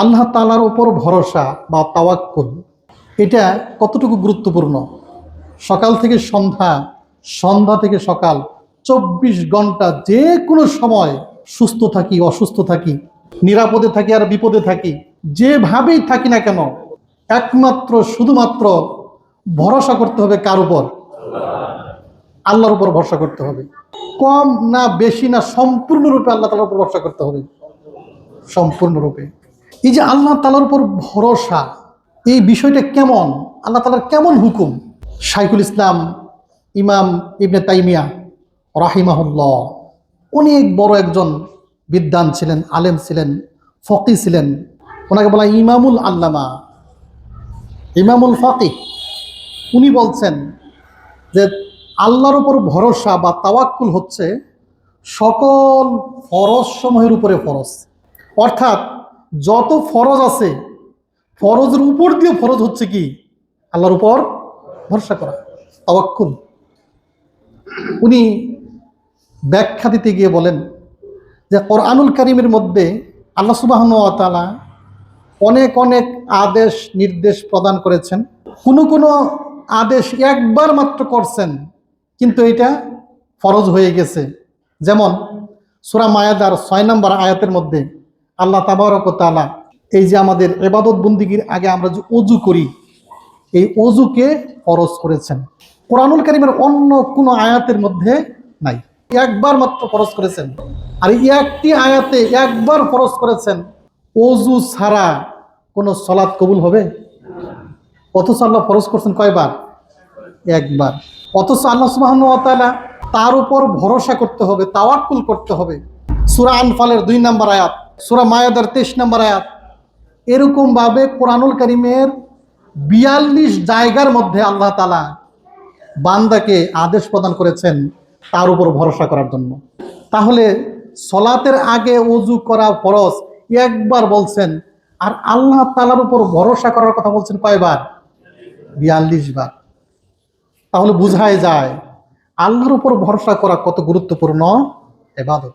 আল্লাহ তালার ওপর ভরসা বা তাওয়াক্কুল, এটা কতটুকু গুরুত্বপূর্ণ? সকাল থেকে সন্ধ্যা সন্ধ্যা থেকে সকাল, চব্বিশ ঘণ্টা যে কোনো সময় সুস্থ থাকি, অসুস্থ থাকি, নিরাপদে থাকি আর বিপদে থাকি, যেভাবেই থাকি না কেন, একমাত্র, শুধুমাত্র ভরসা করতে হবে কার উপর? আল্লাহর উপর ভরসা করতে হবে। কম না বেশি না সম্পূর্ণরূপে আল্লাহ তালার উপর ভরসা করতে হবে। সম্পূর্ণরূপে। এই যে আল্লাহ তালার উপর ভরসা, এই বিষয়টা কেমন? আল্লাহ তালার কেমন হুকুম? শাইখুল ইসলাম ইমাম ইবনে তাইমিয়া রাহিমাহুল্লাহ অনেক বড় একজন বিদ্বান ছিলেন, আলেম ছিলেন, ফকি ছিলেন। ওনাকে বলা ইমামুল আল্লামা। ইমামুল ফকি। উনি বলছেন যে আল্লাহর উপর ভরসা বা তাওয়াক্কুল হচ্ছে সকল ফরজ সমূহের উপরে ফরজ। অর্থাৎ যত ফরজ আছে, ফরজের উপর দিয়ে ফরজ হচ্ছে কি? আল্লাহর উপর ভরসা করা, তাওয়াক্কুল। উনি ব্যাখ্যা দিতে গিয়ে বলেন যে কোরআনুল কারিমের মধ্যে আল্লাহ সুবাহন তালা অনেক অনেক আদেশ, নির্দেশ প্রদান করেছেন। কোনো কোনো আদেশ একবার মাত্র করছেন, কিন্তু এটা ফরজ হয়ে গেছে। যেমন সুরা মায়াদার ছয় নম্বর আয়াতের মধ্যে আল্লাহ তাবারক তালা এই যে আমাদের এবাদত বন্দিগির আগে আমরা যে অজু করি, এই অজুকে ফরজ করেছেন। কোরআনুল কারিমের অন্য কোনো আয়াতের মধ্যে নাই। একবার মাত্র ফরজ করেছেন। আর একটি আয়াতে একবার ফরজ করেছেন অজু ছাড়া কোনো সলাৎ কবুল হবে? অথচ আল্লাহ ফরজ করছেন কয়বার? একবার। অথচ আল্লাহ সুবাহন তার উপর ভরসা করতে হবে, তাওয়াক্কুল করতে হবে। সুরা আনফালের দুই নম্বর আয়াত সুরা মায়াদার তেইশ নম্বর আয়াত এরকমভাবে কোরআনুল করিমের বিয়াল্লিশ জায়গার মধ্যে আল্লাহ তালা বান্দাকে আদেশ প্রদান করেছেন তার উপর ভরসা করার জন্য। তাহলে সলাতের আগে অজু করা ফরজ, একবার বলছেন, আর আল্লাহ তালার উপর ভরসা করার কথা বলছেন কয়বার? বিয়াল্লিশ বার। তাহলে বোঝায় যায়, আল্লাহর উপর ভরসা করা কত গুরুত্বপূর্ণ? এবাদত।